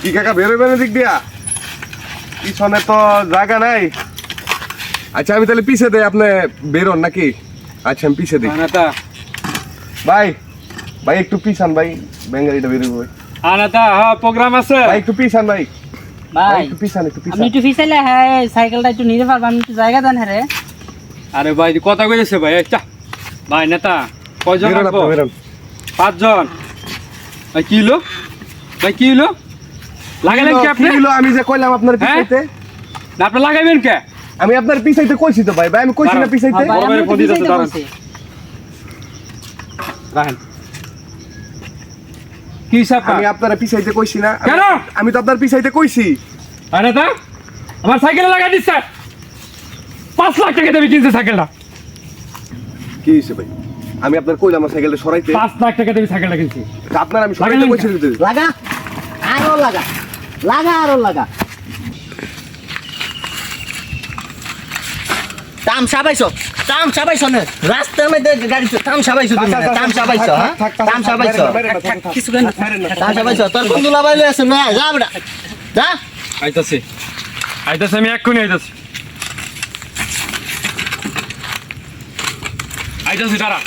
কি কাকা বেরোবেন দিক দিয়া? পিছনে তো জায়গা নাই। আচ্ছা আমি তাহলে পিছে দেই আপনি বেরোন নাকি? আচ্ছা আমি পিছে দিই। আনাতা। ভাই ভাই একটু পিছান ভাই ব্যাঙ্গারিটা বেরোবে ভাই। আনাতা হ্যাঁ প্রোগ্রাম আছে। ভাই একটু পিছান ভাই। ভাই একটু পিছান একটু আপনি পিছান। একটু ফিসাইলে হ্যাঁ সাইকেলটা একটু নিতে পারবেন একটু জায়গা দেন হ্যাঁ রে। আরে ভাই কথা কইছে ভাই চা। ভাই নেতা কয়জন আপনি পাঁচজন। ভাই কি হলো ভাই কি হলো লাগালেন কি আপনি? কি আমি যে কইলাম আপনার হ্যাঁ? পিছাইতে। না আপনি লাগাইবেন কে? আমি আপনার পিছাইতে কইছি তো ভাই ভাই আমি কইছি না পিছাইতে। রাখেন। কি হিসাব আমি আপনার পিছাইতে কইছি না। কেন? আমি তো আপনার পিছাইতে কইছি। আরে তা? আমার সাইকেলে লাগাই দিচ্ছে। পাঁচ লাখ টাকা দেবে কিনছে সাইকেলটা। কি হইছে ভাই? আমি আপনার কইলাম আমার সাইকেলটা সরাইতে। পাঁচ লাখ টাকা দেবে সাইকেলটা কিনছি। আপনার আমি সরাইতে কইছি। লাগা। আরও লাগা। লাগা আরও লাগা। তাম সাবাইছো তাম সাবাইছো না? রাস্তার মধ্যে গাড়ি তাম সাবাইছো তুমি তাম সাবাইছো হ্যাঁ? থাক, তাম সাবাইছো কিছু কেন। তাম সাবাইছো তোর বন্ধু লাগাইলে আছে না যা বেটা। যা। আইতাছি। আইতাছি আমি এক্ষুনি আইতাছি। আইতাছি দাঁড়া।